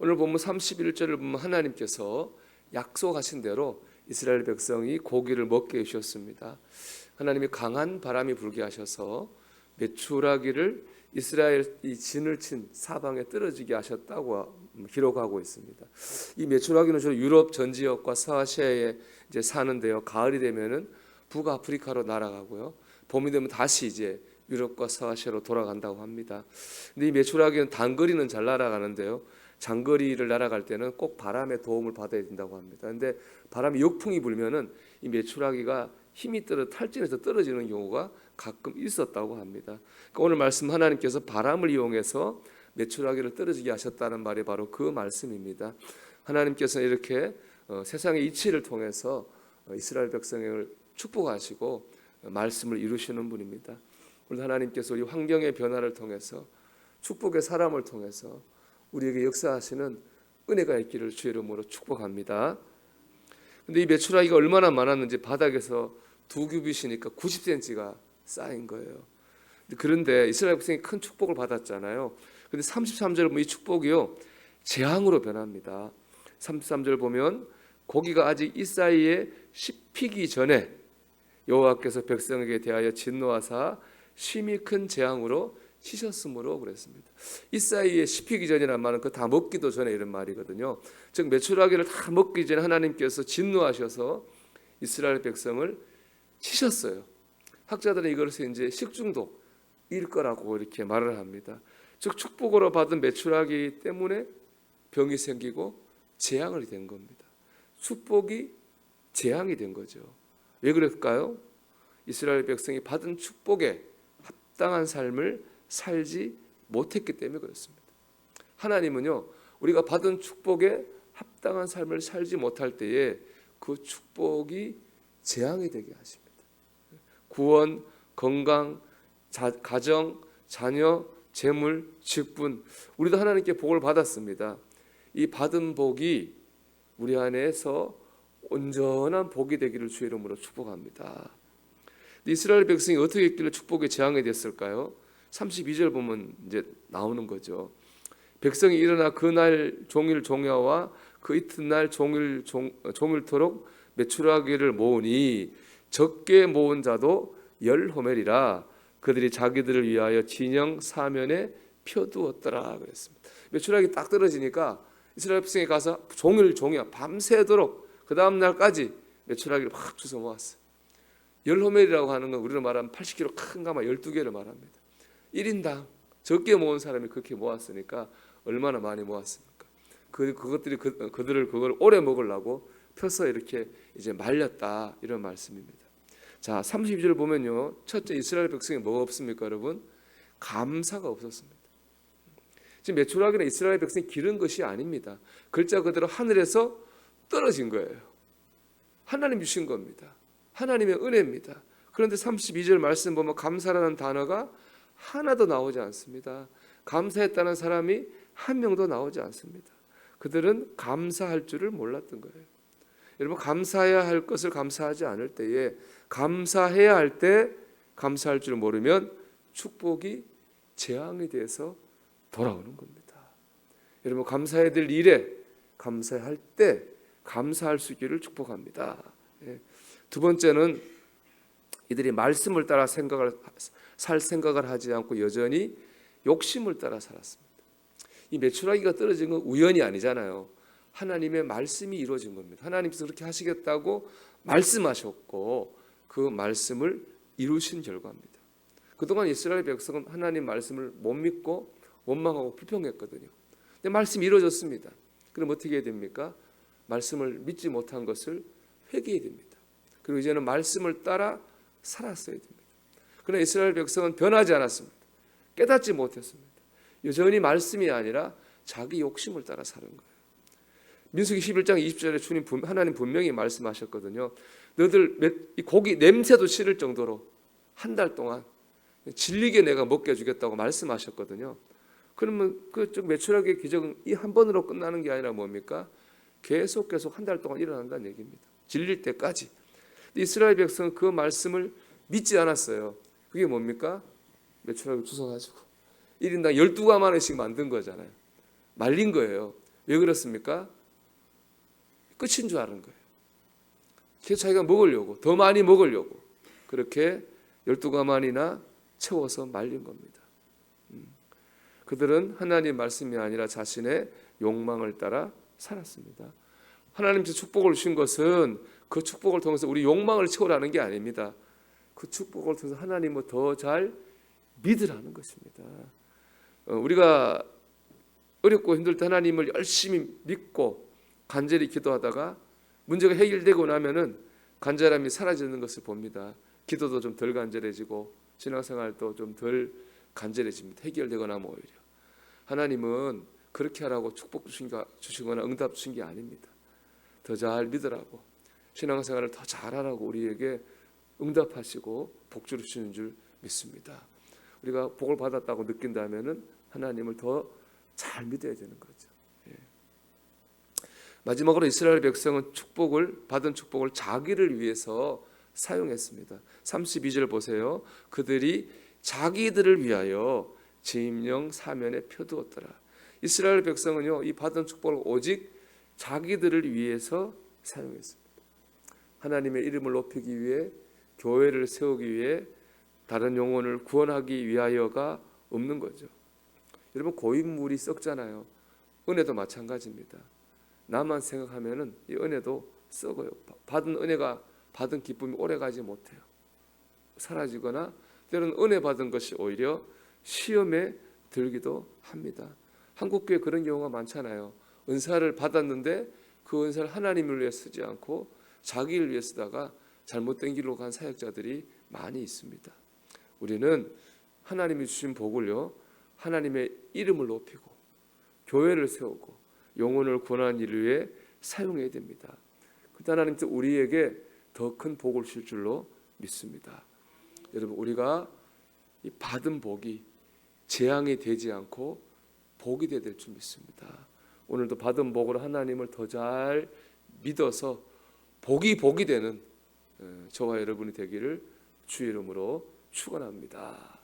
오늘 본문 31절을 보면 하나님께서 약속하신 대로 이스라엘 백성이 고기를 먹게 해주셨습니다. 하나님이 강한 바람이 불게 하셔서 메추라기를 이스라엘 이 진을 친 사방에 떨어지게 하셨다고 기록하고 있습니다. 이 메추라기는 주로 유럽 전 지역과 서아시아에 이제 사는데요. 가을이 되면은 북아프리카로 날아가고요. 봄이 되면 다시 이제 유럽과 서아시아로 돌아간다고 합니다. 근데 이 메추라기는 단거리는 잘 날아가는데요. 장거리를 날아갈 때는 꼭 바람의 도움을 받아야 된다고 합니다. 근데 바람이 역풍이 불면은 이 메추라기가 힘이 떨어 탈진해서 떨어지는 경우가 가끔 있었다고 합니다. 그러니까 오늘 말씀 하나님께서 바람을 이용해서 메추라기를 떨어지게 하셨다는 말이 바로 그 말씀입니다. 하나님께서 이렇게 어, 세상의 이치를 통해서 어, 이스라엘 백성을 축복하시고 어, 말씀을 이루시는 분입니다. 오늘 하나님께서 우리 환경의 변화를 통해서 축복의 사람을 통해서 우리에게 역사하시는 은혜가 있기를 주의 이름으로 축복합니다. 근데 이 메추라기가 얼마나 많았는지 바닥에서 두 규빗이니까 90cm가 쌓인 거예요. 그런데 이스라엘 백성이 큰 축복을 받았잖아요. 근데 33절 보면 이 축복이요 재앙으로 변합니다. 33절 보면 고기가 아직 이 사이에 씹히기 전에 여호와께서 백성에게 대하여 진노하사 심히 큰 재앙으로 치셨으므로 그랬습니다. 이 사이에 씹히기 전이란 말은 그 다 먹기도 전에 이런 말이거든요. 즉 메추라기를 다 먹기 전에 하나님께서 진노하셔서 이스라엘 백성을 치셨어요. 학자들은 이것을 이제 식중독일 거라고 이렇게 말을 합니다. 즉 축복으로 받은 메추라기 때문에 병이 생기고 재앙이 된 겁니다. 축복이 재앙이 된 거죠. 왜 그럴까요? 이스라엘 백성이 받은 축복에 합당한 삶을 살지 못했기 때문에 그렇습니다. 하나님은요, 우리가 받은 축복에 합당한 삶을 살지 못할 때에 그 축복이 재앙이 되게 하십니다. 구원, 건강, 자, 가정, 자녀, 재물, 직분, 우리도 하나님께 복을 받았습니다. 이 받은 복이 우리 안에서 온전한 복이 되기를 주의 이름으로 축복합니다. 이스라엘 백성이 어떻게 했길래 축복의 재앙이 됐을까요? 32절 보면 이제 나오는 거죠. 백성이 일어나 그날 종일 종야와 그 이튿날 종일 종, 종일토록 메추라기를 모으니 적게 모은 자도 열 호멜이라 그들이 자기들을 위하여 진영 사면에 펴두었더라 그랬습니다. 메추라기 딱 떨어지니까 이스라엘 백성이 가서 종일 종야 밤새도록 그 다음 날까지 메추라기를 막 주워 모았어요. 열 호멜이라고 하는 건 우리로 말하면 80kg 큰 가마 12개를 말합니다. 1인당 적게 모은 사람이 그렇게 모았으니까 얼마나 많이 모았습니까? 그 그것들이 그, 그들을 그걸 오래 먹으려고 펴서 이렇게 이제 말렸다 이런 말씀입니다. 자, 32절 보면요. 첫째 이스라엘 백성이 뭐가 없습니까, 여러분? 감사가 없었습니다. 지금 메추라기는 이스라엘 백성이 기른 것이 아닙니다. 글자 그대로 하늘에서 떨어진 거예요. 하나님 주신 겁니다. 하나님의 은혜입니다. 그런데 32절 말씀 보면 감사라는 단어가 하나도 나오지 않습니다. 감사했다는 사람이 한 명도 나오지 않습니다. 그들은 감사할 줄을 몰랐던 거예요. 여러분 감사해야 할 것을 감사하지 않을 때에 감사해야 할 때 감사할 줄 모르면 축복이 재앙이 돼서 돌아오는 겁니다. 여러분 감사해야 될 일에 감사할 때 감사할 수 있기를 축복합니다. 예. 두 번째는 이들이 말씀을 따라 생각을 살 생각을 하지 않고 여전히 욕심을 따라 살았습니다. 이 메추라기가 떨어진 건 우연이 아니잖아요. 하나님의 말씀이 이루어진 겁니다. 하나님께서 그렇게 하시겠다고 말씀하셨고 그 말씀을 이루신 결과입니다. 그동안 이스라엘 백성은 하나님 말씀을 못 믿고 원망하고 불평했거든요. 근데 말씀이 이루어졌습니다. 그럼 어떻게 해야 됩니까? 말씀을 믿지 못한 것을 회개해야 됩니다. 그리고 이제는 말씀을 따라 살았어야 됩니다. 그러나 이스라엘 백성은 변하지 않았습니다. 깨닫지 못했습니다. 여전히 말씀이 아니라 자기 욕심을 따라 사는 거예요. 민수기 11장 20절에 주님 하나님 분명히 말씀하셨거든요. 너들 이 고기 냄새도 싫을 정도로 한 달 동안 질리게 내가 먹게 해주겠다고 말씀하셨거든요. 그러면 그쪽 매출하게 기적은 이 한 번으로 끝나는 게 아니라 뭡니까? 계속 계속 한 달 동안 일어난다는 얘기입니다. 질릴 때까지. 이스라엘 백성은 그 말씀을 믿지 않았어요. 그게 뭡니까? 매출하게 주워가지고 1인당 12가마원씩 만든 거잖아요. 말린 거예요. 왜 그렇습니까? 끝인 줄 아는 거예요. 계속 자기가 먹으려고 더 많이 먹으려고 그렇게 열두 가만이나 채워서 말린 겁니다. 음. 그들은 하나님 말씀이 아니라 자신의 욕망을 따라 살았습니다. 하나님께서 축복을 주신 것은 그 축복을 통해서 우리 욕망을 채우라는 게 아닙니다. 그 축복을 통해서 하나님을 더 잘 믿으라는 것입니다. 어, 우리가 어렵고 힘들 때 하나님을 열심히 믿고 간절히 기도하다가 문제가 해결되고 나면은 간절함이 사라지는 것을 봅니다. 기도도 좀 덜 간절해지고 신앙생활도 좀 덜 간절해집니다. 해결되고 나면 오히려 하나님은 그렇게 하라고 축복 주신가 주시거나 응답 주신 게 아닙니다. 더 잘 믿으라고 신앙생활을 더 잘하라고 우리에게 응답하시고 복주를 주시는 줄 믿습니다. 우리가 복을 받았다고 느낀다면은 하나님을 더 잘 믿어야 되는 거죠. 예. 마지막으로 이스라엘 백성은 축복을 받은 축복을 자기를 위해서 사용했습니다. 32절 보세요. 그들이 자기들을 위하여 지임령 사면에 펴두었더라. 이스라엘 백성은요 이 받은 축복을 오직 자기들을 위해서 사용했습니다. 하나님의 이름을 높이기 위해 교회를 세우기 위해 다른 영혼을 구원하기 위하여가 없는 거죠. 여러분 고인물이 썩잖아요. 은혜도 마찬가지입니다. 나만 생각하면은 이 은혜도 썩어요. 받은 은혜가 받은 기쁨이 오래 가지 못해요. 사라지거나 때로는 은혜 받은 것이 오히려 시험에 들기도 합니다. 한국 교회 그런 경우가 많잖아요. 은사를 받았는데 그 은사를 하나님을 위해 쓰지 않고 자기를 위해 쓰다가 잘못된 길로 간 사역자들이 많이 있습니다. 우리는 하나님이 주신 복을요. 하나님의 이름을 높이고 교회를 세우고 영혼을 구원하는 일을 위해 사용해야 됩니다. 그때 하나님께서 우리에게 더 큰 복을 주실 줄로 믿습니다. 여러분 우리가 이 받은 복이 재앙이 되지 않고 복이 되야 될 줄 믿습니다. 오늘도 받은 복으로 하나님을 더 잘 믿어서 복이 복이 되는 어, 저와 여러분이 되기를 주의 이름으로 축원합니다.